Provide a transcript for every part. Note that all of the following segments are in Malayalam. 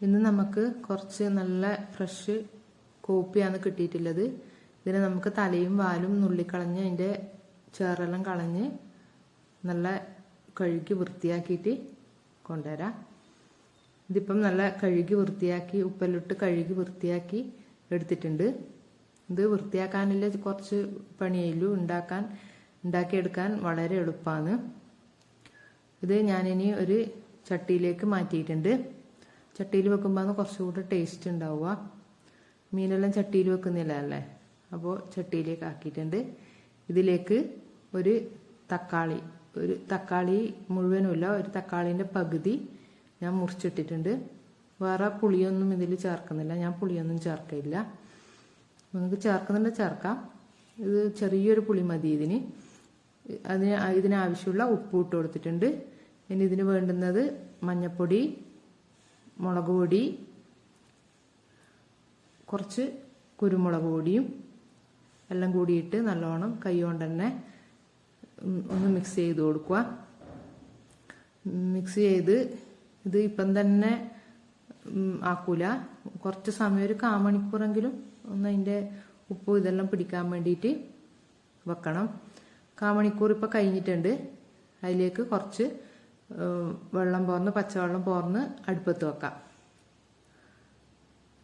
ഇന്ന് നമുക്ക് കുറച്ച് നല്ല ഫ്രഷ് കോപ്പിയാണ് കിട്ടിയിട്ടുള്ളത്. ഇതിനെ നമുക്ക് തലയും വാലും നുള്ളിക്കളഞ്ഞ് അതിന്റെ ചേറെല്ലാം കളഞ്ഞ് നല്ല കഴുകി വൃത്തിയാക്കിയിട്ട് കൊണ്ടുവരാം. ഇതിപ്പം നല്ല കഴുകി വൃത്തിയാക്കി ഉപ്പെല്ലിട്ട് കഴുകി വൃത്തിയാക്കി എടുത്തിട്ടുണ്ട്. ഇത് വൃത്തിയാക്കാനുള്ള കുറച്ച് പണിയുള്ളൂ ഉണ്ടാക്കാൻ ഉണ്ടാക്കിയെടുക്കാൻ വളരെ എളുപ്പമാണ്. ഇത് ഞാനിനി ഒരു ചട്ടിയിലേക്ക് മാറ്റിയിട്ടുണ്ട്. ചട്ടിയിൽ വെക്കുമ്പോൾ കുറച്ചുകൂടെ ടേസ്റ്റ് ഉണ്ടാവുക. മീനെല്ലാം ചട്ടിയിൽ വെക്കുന്നില്ല അല്ലേ? അപ്പോൾ ചട്ടിയിലേക്ക് ആക്കിയിട്ടുണ്ട്. ഇതിലേക്ക് ഒരു തക്കാളി ഒരു തക്കാളി മുഴുവനുമില്ല ഒരു തക്കാളീന്റെ പകുതി ഞാൻ മുറിച്ചിട്ടിട്ടുണ്ട്. വേറെ പുളിയൊന്നും ഇതിൽ ചേർക്കുന്നില്ല ഞാൻ പുളിയൊന്നും ചേർക്കില്ല നിങ്ങൾക്ക് ചേർക്കുന്നുണ്ട് ചേർക്കാം. ഇത് ചെറിയൊരു പുളി മതി ഇതിന്. അതിന് ഇതിനാവശ്യമുള്ള ഉപ്പ് ഇട്ട് കൊടുത്തിട്ടുണ്ട്. ഇനി ഇതിന് വേണ്ടുന്നത് മഞ്ഞപ്പൊടി മുളക് പൊടി കുറച്ച് കുരുമുളക് പൊടിയും എല്ലാം കൂടിയിട്ട് നല്ലോണം കൈകൊണ്ട് തന്നെ ഒന്ന് മിക്സ് ചെയ്ത് കൊടുക്കുക. മിക്സ് ചെയ്ത് ഇത് ഇപ്പം തന്നെ ആക്കൂല. കുറച്ച് സമയം ഒരു കാമണിക്കൂറെങ്കിലും ഒന്ന് അതിന്റെ ഉപ്പ് ഇതെല്ലാം പിടിക്കാൻ വേണ്ടിയിട്ട് വെക്കണം. കാമണിക്കൂർ ഇപ്പം കഴിഞ്ഞിട്ടുണ്ട്. അതിലേക്ക് കുറച്ച് വെള്ളം പോർന്ന് പച്ചവെള്ളം പോർന്ന് അടുപ്പത്ത് വെക്കാം.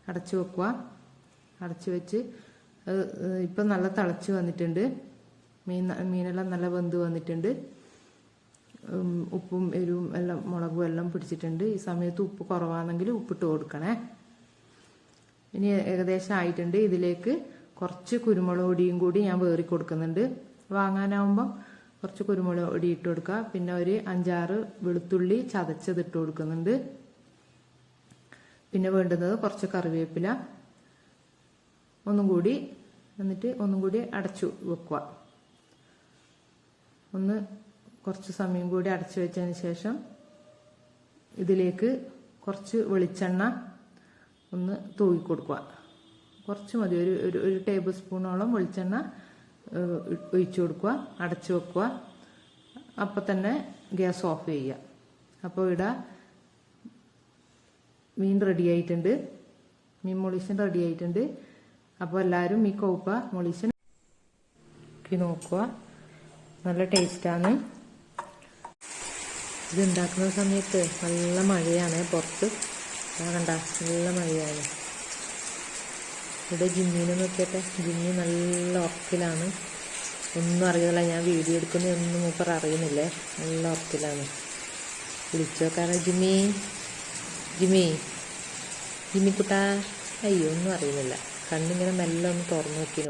അടച്ചു വെക്കുക. അടച്ചു വെച്ച് ഇപ്പം നല്ല തിളച്ച് വന്നിട്ടുണ്ട്. മീൻ മീനെല്ലാം നല്ല വെന്ത് വന്നിട്ടുണ്ട്. ഉപ്പും എരിവും എല്ലാം മുളകും എല്ലാം പിടിച്ചിട്ടുണ്ട്. ഈ സമയത്ത് ഉപ്പ് കുറവാണെങ്കിൽ ഉപ്പിട്ട് കൊടുക്കണേ. ഇനി ഏകദേശം ആയിട്ടുണ്ട്. ഇതിലേക്ക് കുറച്ച് കുരുമുളക് പൊടിയും കൂടി ഞാൻ വേറി കൊടുക്കുന്നുണ്ട് വാങ്ങാനാവുമ്പം കുറച്ച് കുരുമുളക് പൊടി ഇട്ട് കൊടുക്കുക. പിന്നെ ഒരു അഞ്ചാറ് വെളുത്തുള്ളി ചതച്ചത് ഇട്ട് കൊടുക്കുന്നുണ്ട്. പിന്നെ വേണ്ടുന്നത് കുറച്ച് കറിവേപ്പില. ഒന്നും കൂടി എന്നിട്ട് ഒന്നും കൂടി അടച്ചു വെക്കുക. ഒന്ന് കുറച്ച് സമയം കൂടി അടച്ചു വെച്ചതിന് ശേഷം ഇതിലേക്ക് കുറച്ച് വെളിച്ചെണ്ണ ഒന്ന് തൂക്കി കൊടുക്കുക. കുറച്ച് മതി. ഒരു ഒരു ടേബിൾ സ്പൂണോളം വെളിച്ചെണ്ണ ഒഴിച്ചു കൊടുക്കുക അടച്ചു വെക്കുക. അപ്പോൾ തന്നെ ഗ്യാസ് ഓഫ് ചെയ്യുക. അപ്പോൾ ഇവിടെ മീൻ റെഡി ആയിട്ടുണ്ട്. മീൻ മൊളീഷൻ റെഡി ആയിട്ടുണ്ട്. അപ്പോൾ എല്ലാവരും ഈ കൗപ്പ മൊളീഷൻ നോക്കുക. നല്ല ടേസ്റ്റാണ് ഇത് ഉണ്ടാക്കുന്ന സമയത്ത് നല്ല മഴയാണ് പുറത്ത്. കണ്ട നല്ല മഴയാണ്. ഇവിടെ ജിമ്മിനെ നോക്കിയട്ടെ ജിമ്മി നല്ല ഉറക്കിലാണ്. ഒന്നും അറിയില്ല ഞാൻ വീഡിയോ എടുക്കുന്നതൊന്നും മൂപ്പർ അറിയുന്നില്ലേ? നല്ല ഉറക്കിലാണ്. വിളിച്ചോക്കാണ് ജിമ്മി. ജിമ്മി. ജിമ്മിക്കുട്ടാ അയ്യോ ഒന്നും അറിയുന്നില്ല. കണ്ണിങ്ങനെ മെല്ലെ ഒന്ന് തുറന്നു നോക്കി